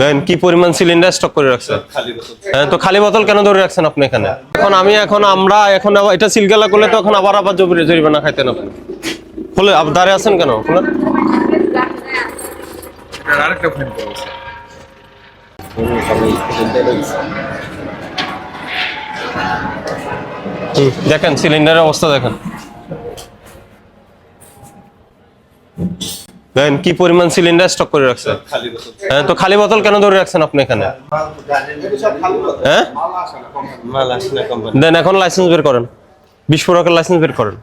দেখেন কি পরিমাণ সিলিন্ডার স্টক করে রাখছেন? হ্যাঁ তো খালি বোতল কেন ধরে রাখছেন আপনি এখানে? এখন আমি, এখন আমরা, এখন এটা সিলগালা করলে তো এখন আবার আবার জরুরি জরিমানা খাইতেন আপনি। খুলে দাঁড়িয়ে আছেন কেন? খুলে আরেকটা দেখেন সিলিন্ডারের অবস্থা দেখেন। দেখেন কি পরিমাণ সিলিন্ডার স্টক করে রাখছেন? হ্যাঁ তো খালি বোতল কেন ধরে রাখছেন আপনি এখানে? হ্যাঁ দেন এখন লাইসেন্স বের করেন। বিস্ফোরকের লাইসেন্স বের করেন।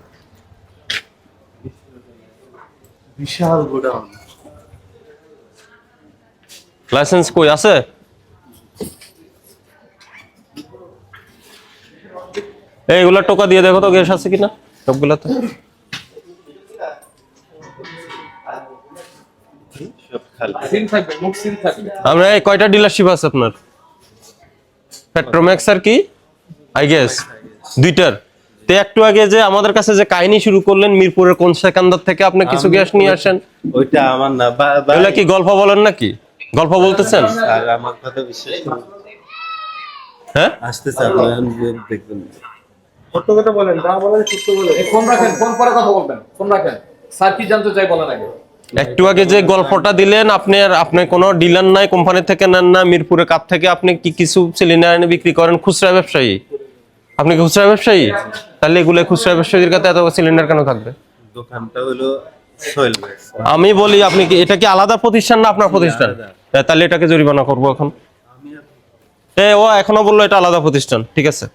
বিশাল গোডাউন। লাইসেন্স কই আছে? এইগুলা টোকা দিয়ে দেখো তো গ্যাস আছে কিনা সবগুলাতে। আমরা কয়টা ডিলারশিপ আছে আপনার? পেট্রোম্যাক্স আর কি? আই গেস দুইটার। তে একটু আগে যে আমাদের কাছে যে কাহিনী শুরু করলেন মিরপুরের কোন সেকান্দার থেকে আপনি কিছু গ্যাস নিয়ে আসেন? ওইটা আমার না বা- কি গল্প বলেন নাকি? গল্প বলতেছেন? আর আমার কথা বিশ্বাস করুন। হ্যাঁ? আসতেছে আপনার দেখবেন। সত্য কথা বলেন যা বলেন সত্য বলেন। ফোন রাখেন ফোন পরে কথা বলবেন ফোন রাখেন। স্যার কি জানতে চাই বলেন আগে? একটু আগে যে গল্পটা দিলেন আপনি আর আপনি কোনো ডিলার নাই কোম্পানি থেকে নেন না মিরপুরে কাপ থেকে আপনি কি কিছু সিলিন্ডার এনে বিক্রি করেন? খুচরা ব্যবসায়ী। আপনি কি খুচরা ব্যবসায়ী? তাহলে এগুলো খুচরা ব্যবসায়ীদের কাছে এত সিলিন্ডার কেন থাকবে? দোকানটা হলো আমি বলি আপনি কি এটা কি আলাদা প্রতিষ্ঠান না আপনার প্রতিষ্ঠান? তাহলে এটাকে জরিমানা করব এখন। এ ও এখনও বলল এটা আলাদা প্রতিষ্ঠান ঠিক আছে?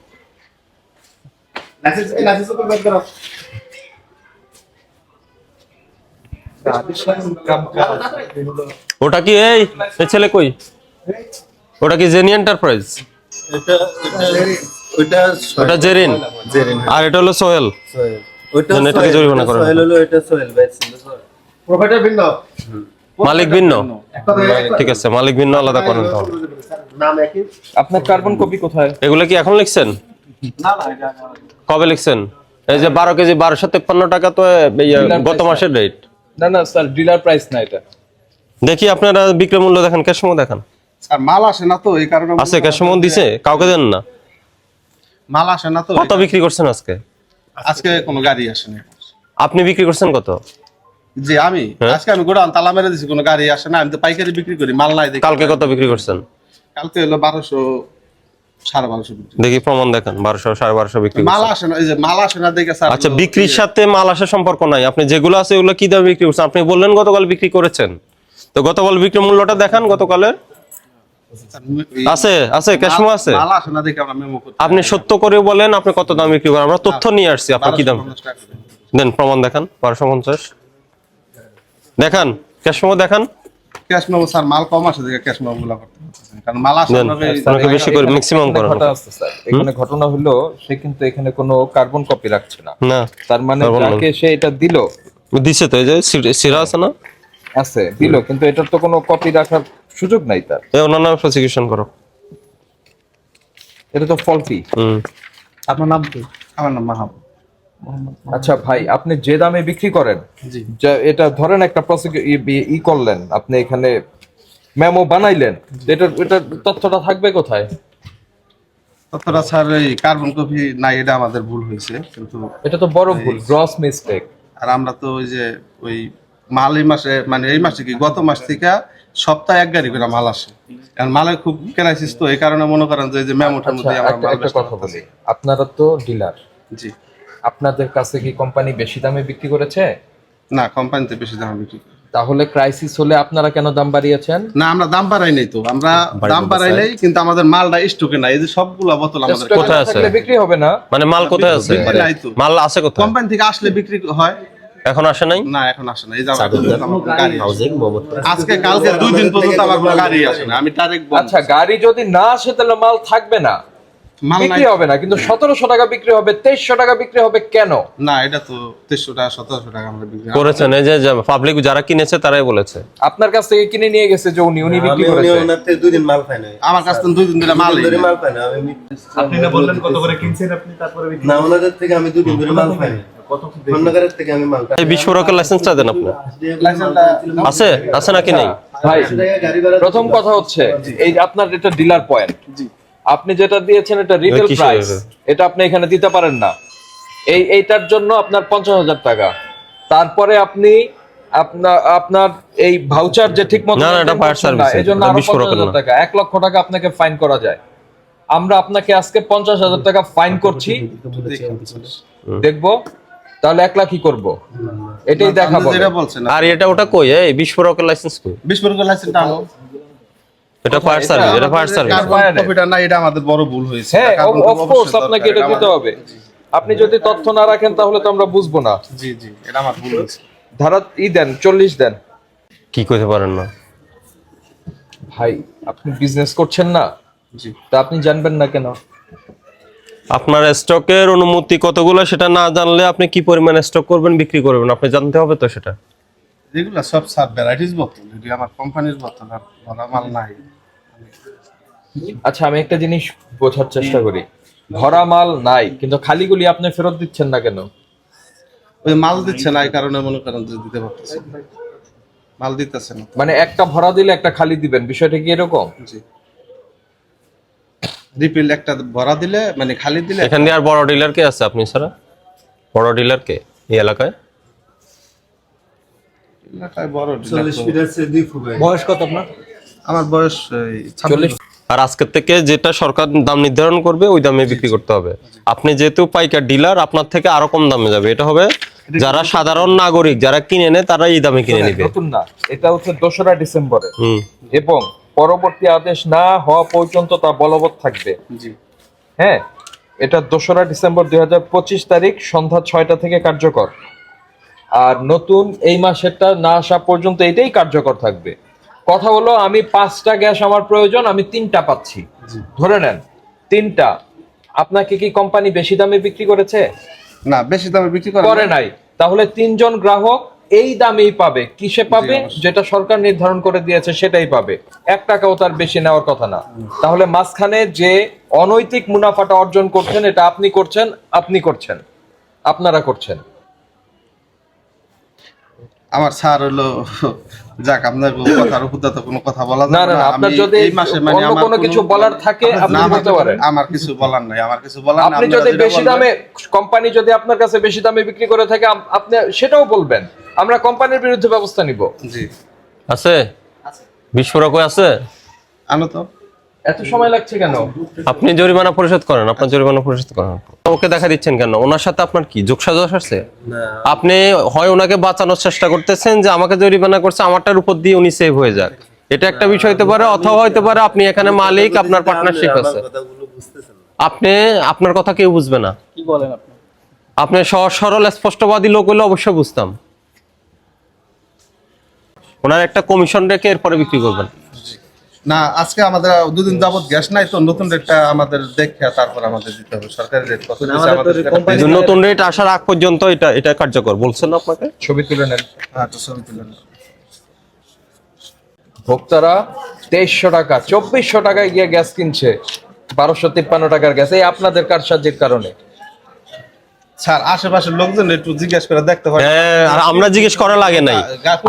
ওটা কি এই? ছেলে কই? ওটা কি জেনি এন্টারপ্রাইজ? এটা ওটা জেরিন। জেরিন আর এটা হলো সোহেল। সোহেল ওইটা এটাকে জরিমানা এটা করেন। সোহেল হলো। এটা সোহেল ভাই প্রোভাইডার ভিন্ন। মালিক ভিন্ন। ঠিক আছে মালিক ভিন্ন আলাদা করেন তাহলে। নাম একই। আপনার কার্বন কপি কোথায়? এগুলো কি এখন লিখছেন? না না কবে লিখছেন? এই যে বারো কেজি বারোশো তেপ্পান্ন টাকা তো গত মাসের রেট না না স্যার ডিলার প্রাইস না এটা। দেখি আপনারা বিক্রয় মূল্য দেখেন স্যার মাল আসে না তো এই কারণে আছে দিছে কাউকে দেন না। মাল আসে না তো কত বিক্রি করছেন আজকে? আজকে কোনো গাড়ি আসেনি। আপনি বিক্রি করছেন কত? যে আমি? হ্যাঁ। আজকে আমি গোডাউন তালা মেরে দিছি কোনো গাড়ি আসে না আমি তো পাইকারি বিক্রি করি মাল নাই কালকে কত বিক্রি করছেন? কালকে হলো বারোশো সাড়ে বারোশো দেখি প্রমাণ দেখেন বারোশো সাড়ে বারোশো বিক্রি মাল আসে না এই যে মাল আসে না দেখে আচ্ছা বিক্রির সাথে মাল আসার সম্পর্ক নাই। আপনি যেগুলো আছে ওগুলো কি দামে বিক্রি করছেন? আপনি বললেন গতকাল বিক্রি করেছেন। তো গতকাল বিক্রি মূল্যটা দেখান গতকালের। আছে আছে ক্যাশ মূল্য আছে? আপনি সত্য করে বলেন আপনি কত দাম বিক্রি করেন। আমরা তথ্য নিয়ে আসছি আপনি কি দাম? 1250 টাকা করে। দেন প্রমাণ দেখান বারোশো পঞ্চাশ। দেখান ক্যাশ মেমো দেখান। ক্যাশ মেমো স্যার মাল কম আসে দেখে ক্যাশ মেমো গুলা করতে। কারণ মাল আসে দেন না দেখে- অনেকে বেশি করে ম্যাক্সিমাম করেন। ঘটনা আছে স্যার এখানে ঘটনা হলো সে কিন্তু এখানে কোনো কার্বন কপি রাখছে না। না তার মানে যাকে সে এটা দিল দিছে তো এই যে সিরা আছে না? আছে দিল কিন্তু এটার তো কোনো কপি রাখার সুযোগ নাই তার। এই ওনার প্রসিকিউশন করো। এটা তো ফল্টি হুম। আপনার নাম কি? আমার নাম আচ্ছা ভাই আপনি যে দামে বিক্রি করেন যা এটা ধরেন একটা প্রসিকিউ ই করলেন আপনি এখানে মেমো বানাইলেন। এটা এটা তথ্যটা থাকবে কোথায়? ততটা স্যার এই কার্বন কপি নাই এটা আমাদের ভুল হয়েছে কিন্তু এটা তো বড় ভুল গ্রস মিস্টেক আর আমরা তো ওই যে ওই মাল এই মাসে মানে এই মাসে কি গত মাস থেকে সপ্তাহে এক গাড়ি করে মাল আসে। কারণ মালের খুব ক্রাইসিস তো এই কারণে মনে করেন যে যে মেমোটার আচ্ছা মধ্যে আমরা মাল একটা কথা বলি। আপনারা তো ডিলার। জি। আপনাদের কাছে কি কোম্পানি বেশি দামে বিক্রি করেছে? না কোম্পানিতে বেশি দামে বিক্রি করি। তাহলে ক্রাইসিস হলে আপনারা কেন দাম বাড়িয়েছেন? না আমরা দাম বাড়াই নাই তো। আমরা দাম বাড়াই নাই কিন্তু আমাদের মালটা স্টকে নাই। এই যে সবগুলা বোতল আমাদের কোথায় আছে? বিক্রি হবে না। মানে মাল কোথায় আছে। মাল আছে কোথায়? কোম্পানি থেকে আসলে বিক্রি হয়। এখন আসে নাই? না এখন আসে না এই যে। আজকে কালকে দুই দিন পর্যন্ত আমার কোনো গাড়ি আসে না। আমি ডাইরেক্ট আচ্ছা গাড়ি যদি না আসে তাহলে মাল থাকবে না। নাই বিক্রি হবে না কিন্তু সতেরোশো টাকা বিক্রি হবে তেইশশো টাকা বিক্রি হবে কেন? না এটা তো তেইশশো টাকা সতেরোশো টাকা আমরা বিক্রি করেছেন এই যে পাবলিক যারা কিনেছে তারাই বলেছে। আপনার কাছ থেকে কিনে নিয়ে গেছে যে উনি উনি বিক্রি করেছে। দুই দিন মাল নাই। আমার কাছ থেকে দুই দিন ধরে মাল ধরে মাল পাই না আমি আপনি না বললেন কত করে কিনছেন আপনি তারপরে বিক্রি না ওনাদের থেকে আমি দুই দিন ধরে মাল পাই এই বিস্ফোরকের লাইসেন্সটা দেন আপনি। আছে? আছে নাকি নেই? ভাই প্রথম কথা হচ্ছে এই আপনার এটা ডিলার পয়েন্ট আপনি যেটা দিয়েছেন এটা রিটেল প্রাইস এটা? আপনি এখানে দিতে পারেন না। এই এইটার জন্য আপনার পঞ্চাশ হাজার টাকা। তারপরে আপনি আপনার আপনার এই ভাউচার যে ঠিক মতো না, না, এটা fire service, এই জন্য আরও পঞ্চাশ হাজার। টাকা এক লক্ষ টাকা আপনাকে ফাইন করা যায়। আমরা আপনাকে আজকে পঞ্চাশ হাজার টাকা ফাইন করছি। দেখব তাহলে এক লাখ কি করব। এটাই দেখাবো আর এটা ওটা কই? এই বিস্ফোরকের লাইসেন্স কই? বিস্ফোরকের লাইসেন্সটা আনো। এটা ফায়ার সার্ভিস এটা ফায়ার সার্ভিস কপিটা না এটা আমাদের বড় ভুল হয়েছে। হ্যাঁ অফকোর্স আপনাকে এটা দিতে হবে। আপনি যদি তথ্য না রাখেন তাহলে তো আমরা বুঝব না। জি জি এটা আমার ভুল হয়েছে। ধারা ই দেন চল্লিশ দেন। কি করতে পারেন না? ভাই আপনি বিজনেস করছেন না। জি। তা আপনি জানবেন না কেন? আপনার স্টকের অনুমতি কতগুলো সেটা না জানলে আপনি কি পরিমাণ স্টক করবেন বিক্রি করবেন? আপনি জানতে হবে তো সেটা। এগুলো সব সাব ভ্যারাইটিস বোতল এটি আমার কোম্পানির বোতল আর ভরা মাল নাই। আচ্ছা আমি একটা জিনিস বোঝার চেষ্টা করি। ভরা মাল নাই কিন্তু খালিগুলি আপনি ফেরত দিচ্ছেন না কেন? ওই মাল দিচ্ছে না এই কারণে মনে করেন যে দিতে পারতেছে মাল দিতেছে না। মানে একটা ভরা দিলে একটা খালি দিবেন বিষয়টা কি এরকম? জি। রিপিল একটা ভরা দিলে মানে খালি দিলে এখানে আর বড় ডিলার কে আছে আপনি ছাড়া? বড় ডিলার কে এই এলাকায়? এলাকায় বড় আছে বয়স কত আপনার? আমার বয়স এই চল্লিশ 26 আর আজকের থেকে যেটা সরকার দাম নির্ধারণ করবে ওই দামে বিক্রি করতে হবে। আপনি যেহেতু পাইকার ডিলার আপনার থেকে আরও কম দামে যাবে। এটা হবে যারা সাধারণ নাগরিক যারা কিনে নেয় তারা এই দামে কিনে নিবে। নতুন না। এটা হচ্ছে দোসরা ডিসেম্বরে। এবং পরবর্তী আদেশ না হওয়া পর্যন্ত তা বলবৎ থাকবে। হ্যাঁ এটা দোসরা ডিসেম্বর দুই হাজার পঁচিশ তারিখ সন্ধ্যা ছয়টা থেকে কার্যকর। আর নতুন এই মাসেরটা না আসা পর্যন্ত এটাই কার্যকর থাকবে। কথা হলো আমি পাঁচটা গ্যাস আমার প্রয়োজন আমি তিনটা পাচ্ছি। ধরে নেন তিনটা। আপনাকে কি কোম্পানি বেশি দামে বিক্রি করেছে? না বেশি দামে বিক্রি করে নাই। তাহলে তিনজন গ্রাহক এই দামেই পাবে। কিসে পাবে? যেটা সরকার নির্ধারণ করে দিয়েছে সেটাই পাবে। এক টাকাও তার বেশি নেওয়ার কথা না। তাহলে মাঝখানে যে অনৈতিক মুনাফাটা অর্জন করছেন এটা আপনি করছেন আপনি করছেন। আপনারা করছেন। আমার স্যার হলো যাক আপনার কথার উপর তো কোনো কথা বলা না, না, না, আপনার যদি এই মাসে মানে আমার কোনো কিছু বলার থাকে আপনি বলতে পারেন। আমার কিছু বলার নাই আমার কিছু বলার নাই আপনি যদি বেশি দামে কোম্পানি যদি আপনার কাছে বেশি দামে বিক্রি করে থাকে আপনি সেটাও বলবেন। আমরা কোম্পানির বিরুদ্ধে ব্যবস্থা নিব। জি। আছে? বিস্ফোরক আছে? আনো তো। এত সময় লাগছে কেন? আপনি জরিমানা পরিশোধ করেন আপনার জরিমানা পরিশোধ করেন। ওকে দেখা দিচ্ছেন কেন? ওনার সাথে আপনার কি যোগসাজশ আছে আপনি হয় ওনাকে বাঁচানোর চেষ্টা করতেছেন যে আমাকে জরিমানা করছে আমারটার উপর দিয়ে উনি সেভ হয়ে যাক। এটা একটা বিষয় হতে পারে অথবা হতে পারে আপনি এখানে মালিক আপনার পার্টনারশিপ আছে আমার কথাগুলো বুঝতেছেন। না আপনি আপনার কথা কেউ বুঝবে না। কি বলেন আপনি? আপনি সহজ সরল স্পষ্টবাদী লোক হলে অবশ্যই বুঝতাম। ওনার একটা কমিশন রেখে এরপরে বিক্রি করবেন। না আজকে আমাদের দুদিন যাবত গ্যাস নাই তো নতুন রেটটা আমাদের দেখে তারপর আমাদের দিতে হবে। সরকারি রেট কত আমাদের নতুন রেট আসার আগ পর্যন্ত এটা এটা কার্যকর। বলছেন না আপনাকে? ছবি তুলে নেন। হ্যাঁ, তো ছবি তুলে নাও। ভোক্তারা তেইশশো টাকা চব্বিশশো টাকায় গিয়ে গ্যাস কিনছে বারোশো তিপ্পান্ন টাকার গ্যাস। এই আপনাদের কারসাজির কারণে। স্যার আশেপাশের লোকজন একটু জিজ্ঞেস করে দেখতে পারে হ্যাঁ আর আমরা জিজ্ঞেস করা লাগে নাই।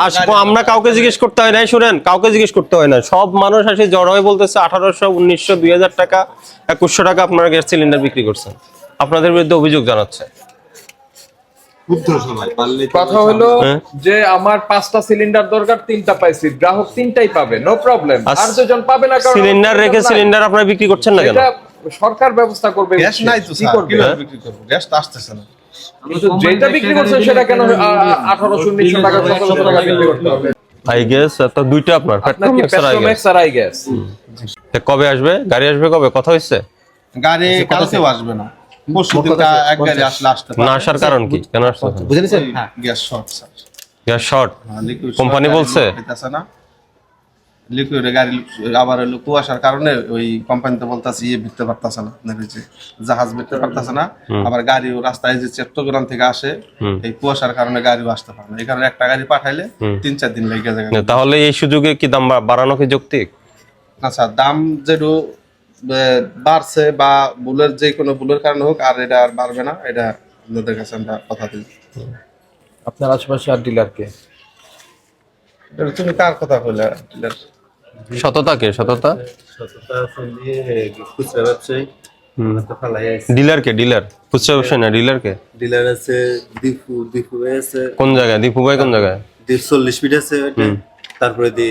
আর আমরা কাউকে জিজ্ঞেস করতে হয় নাই শুনেন কাউকে জিজ্ঞেস করতে হয় না সব মানুষ আসে জড় হয়ে বলতেছে আঠারোশো উনিশশো দুই হাজার টাকা একুশশো টাকা আপনারা গ্যাস সিলিন্ডার বিক্রি করছেন। আপনাদের বিরুদ্ধে অভিযোগ জানাচ্ছে। কথা হলো হ্যাঁ। যে আমার পাঁচটা সিলিন্ডার দরকার তিনটা পাইছি। গ্রাহক তিনটাই পাবে নো প্রবলেম আর আর দুজন পাবে না সিলিন্ডার রেখে সিলিন্ডার আপনারা বিক্রি করছেন না কেন? সরকার ব্যবস্থা করবে গ্যাস নাই তো কি করবে কীভাবে বিক্রি করব? গ্যাস তো আসতেছে না। যেটা বিক্রি করছেন সেটা কেন আঠারোশো উনিশশো টাকা সতেরোশো টাকা বিক্রি করতে হবে। আই গ্যাস তো দুইটা আপনার পেট্রোম্যাক্স আর আই গ্যাস? কবে আসবে? গাড়ি আসবে কবে? কথা হচ্ছে গাড়ি কালকেও আসবে না। পরশু এক গাড়ি আসলে আসতে না আসার কারণ কি? কেন নিছেন হ্যাঁ gas short sir. Gas short? Company বলছে? না। লিকুইড গাড়ি আবার হলো কুয়াশার কারণে ওই কোম্পানিতে বলতেছে ইয়ে বিকতে পারতেছে না। আপনার যে জাহাজ বিকতে পারতেছে না। আবার গাড়িও রাস্তায় যে চট্টগ্রাম থেকে আসে এই কুয়াশার কারণে গাড়িও আসতে পারে না। এই কারণে একটা গাড়ি পাঠাইলে তিন চার দিন লেগে যায়। তাহলে এই সুযোগে কি দাম বাড়ানো কি যৌক্তিক? আচ্ছা দাম যেটু বাড়ছে বা বুলের যে কোনো বুলের কারণে হোক আর এটা আর বাড়বে না এটা আপনাদের কাছে আমরা কথা দিই। আপনার আশেপাশে আর ডিলার কে? এটা তুমি কার কথা কইলা ডিলার সততা? কে সততা ডিলার কে ডিলার? খুচরা ব্যবসায়ী না ডিলার কে ডিলার আছে দীপু দীপু ভাই আছে। কোন জায়গায়? দীপু ভাই কোন জায়গায়? দীপ চল্লিশ ফিট আছে তারপরে দি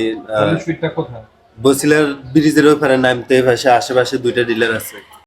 ফিটটা কোথায়? বসিলার ব্রিজের নামতে পাশে আশেপাশে দুইটা ডিলার আছে।